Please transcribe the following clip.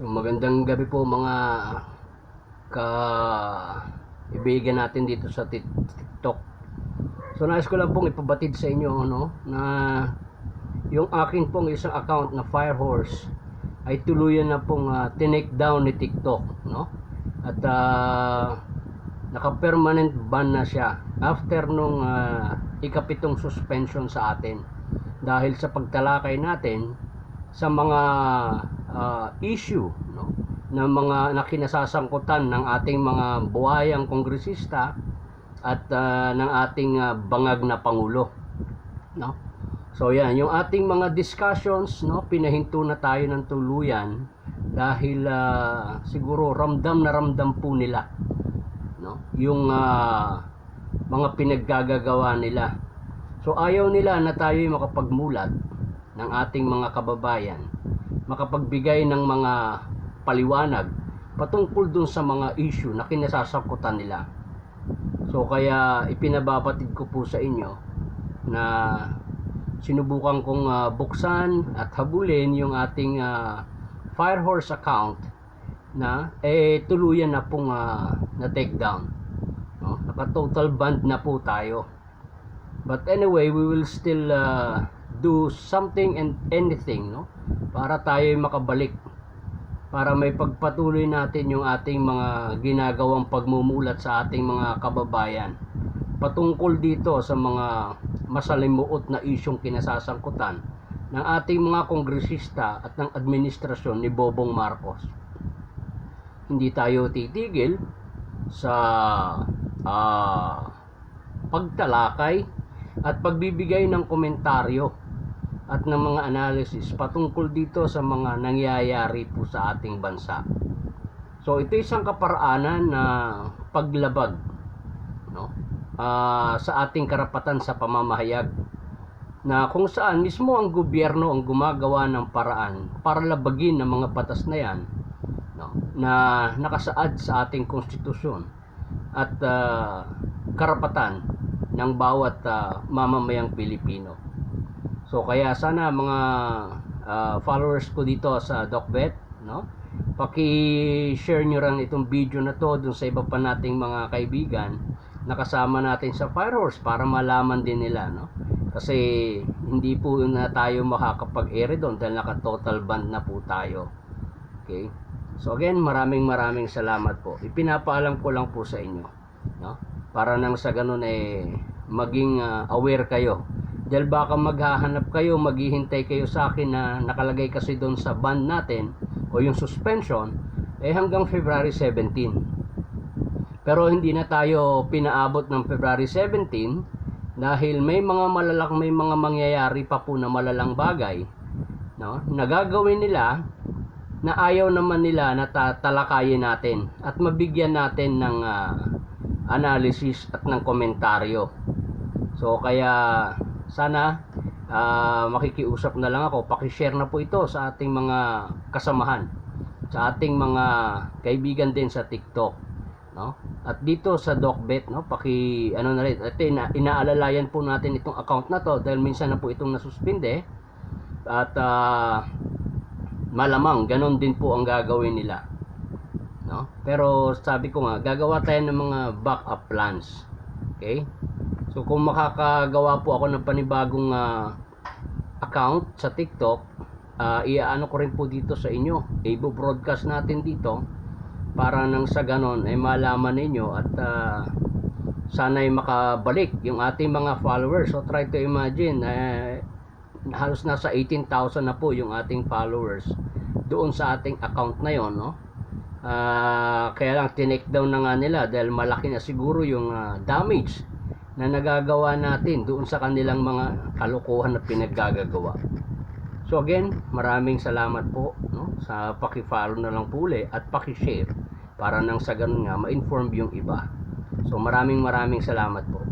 Magandang gabi po mga ka ibigan natin dito sa Tik- TikTok. So nais ko lang pong ipabatid sa inyo no na yung akin pong isang account na Firehorse ay tuluyan na pong uh, tinake down ni TikTok no. At ah, naka-permanent ban na siya after nung ah, ikapitong suspension sa atin dahil sa pagtalakay natin sa mga ah, issue no? Ng mga nakinasasangkutan ng ating mga buhayang kongresista at ah, ng ating ah, bangag na pangulo no? So yan yung ating mga discussions no? Pinahinto na tayo ng tuluyan dahil ah, siguro ramdam na ramdam po nila no? Yung ah, mga pinaggagawa nila. So ayaw nila na tayo makapagmulat ng ating mga kababayan makapagbigay ng mga paliwanag patungkol dun sa mga issue na kinasasangkutan nila so kaya ipinababatid ko po sa inyo na sinubukan kong ah, buksan at habulin yung ating ah, Firehorse account na eh tuluyan na pong ah, na take down no? naka total ban na po tayo but anyway we will still ah, do something and anything no? Para tayo makabalik. Para may pagpatuloy natin yung ating mga ginagawang pagmumulat sa ating mga kababayan. Patungkol dito sa mga masalimuot na isyong kinasasangkutan ng ating mga kongresista at ng administrasyon ni Bobong Marcos. Hindi tayo titigil sa ah, pagtalakay at pagbibigay ng komentaryo at ng mga analysis patungkol dito sa mga nangyayari po sa ating bansa. So ito isang kaparaanan na paglabag no? ah, sa ating karapatan sa pamamahayag na kung saan mismo ang gobyerno ang gumagawa ng paraan para labagin ang mga batas na yan no? na nakasaad sa ating konstitusyon at ah, karapatan ng bawat ah, mamamayang Pilipino. So kaya sana mga ah, followers ko dito sa DocBet, no? Paki-share nyo rin itong video na to dun sa iba pa nating mga kaibigan na kasama natin sa Firehorse para malaman din nila, no? Kasi hindi po na tayo makakapag-air doon dahil naka-total ban na po tayo. Okay? So again, maraming maraming salamat po. Ipinapaalam ko lang po sa inyo, no? Para nang sa ganun eh maging ah, aware kayo. Dahil baka maghahanap kayo, maghihintay kayo sa akin na nakalagay kasi doon sa ban natin o yung suspension eh hanggang February 17. Pero hindi na tayo pinaabot ng February 17 dahil may mga malalak may mga mangyayari pa po na malalang bagay no nagagawin nila na ayaw naman nila na tatalakayin natin at mabigyan natin ng ah, analysis at ng komentaryo. So kaya sana ah, makikiusap na lang ako, paki-share na po ito sa ating mga kasamahan, sa ating mga kaibigan din sa TikTok, no? At dito sa DocBet, no, paki ano na rin, ito ina, inaalalayan po natin itong account na to dahil minsan na po itong nasuspinde at ah, malamang ganon din po ang gagawin nila. No? Pero sabi ko nga, gagawa tayo ng mga backup plans. Okay? So kung makakagawa po ako ng panibagong ah, account sa TikTok, ah, iaano ko rin po dito sa inyo. I-broadcast natin dito para nang sa ganon ay malaman ninyo at ah, sana'y makabalik yung ating mga followers. So try to imagine, eh, halos nasa 18,000 na po yung ating followers doon sa ating account na yon no Ah, kaya lang tinake down na nga nila dahil malaki na siguro yung ah, damage na nagagawa natin doon sa kanilang mga kalokohan na pinaggagawa. So again, maraming salamat po no, sa paki-follow na lang po uli at paki-share para nang sa ganun nga ma-inform yung iba. So maraming maraming salamat po.